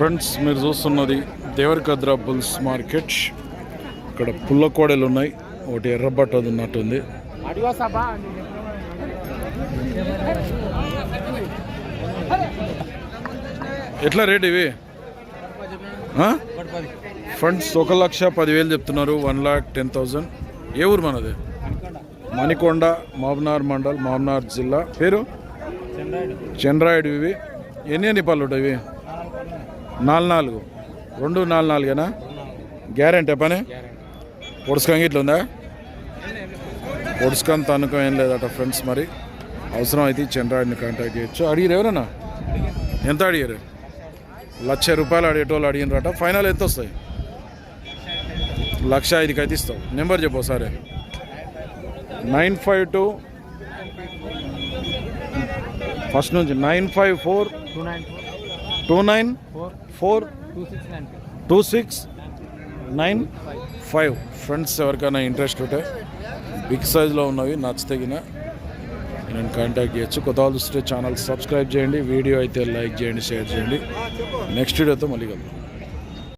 Friends మీరు చూస్తున్నది Devarakadra bulls market. ఇక్కడ పుల్ల కోడలు ఉన్నాయి. ఒకటి ఎర్రబట్టది ఉన్నట్టుంది ఎట్లా రేట్ ఇవి? ఫ్రెండ్స్ ఒక లక్ష పదివేలు చెప్తున్నారు. One lakh ten thousand. ఏ ఊరు మనది? మణికొండ మాబ్నార్ మండల్ మాబ్నార్ జిల్లా. పేరు? చంద్రాయుడు ఇవి. ఎన్ని ఎన్ని పళ్ళు ఉంటాయి ఇవి? నాలుగు నాలుగు. రెండు నాలుగు నాలుగేనా? గ్యారెంటీ పని? పొడుచుకొని ఇట్లా ఉందా? పొడుచుకొని తనుకం ఏం లేదట ఫ్రెండ్స్ మరి. అవసరం అయితే చంద్రాడిని చంద్రాయుడిని కాంటాక్ట్ చేయొచ్చు. అడిగారు ఎవరన్నా? ఎంత అడిగారు లక్ష రూపాయలు అడిగేటోళ్ళు అడిగినరట. ఫైనల్ ఎంత వస్తాయి? లక్ష ఐదుకి అయితే ఇస్తావు. నెంబర్ చెప్పు సరే నైన్ ఫైవ్ టూ ఫస్ట్ నుంచి nine five four two nine two nine four two six nine five friends ఎవరికైనా ఇంట్రెస్ట్ ఉంటే బిగ్ సైజ్లో ఉన్నవి నచ్చితగిన నేను కాంటాక్ట్ చేయొచ్చు. కొత్త వాళ్ళు చూస్తే ఛానల్ సబ్స్క్రైబ్ చేయండి వీడియో అయితే లైక్ చేయండి షేర్ చేయండి. నెక్స్ట్ వీడియోతో మళ్ళీ కలుగుతాం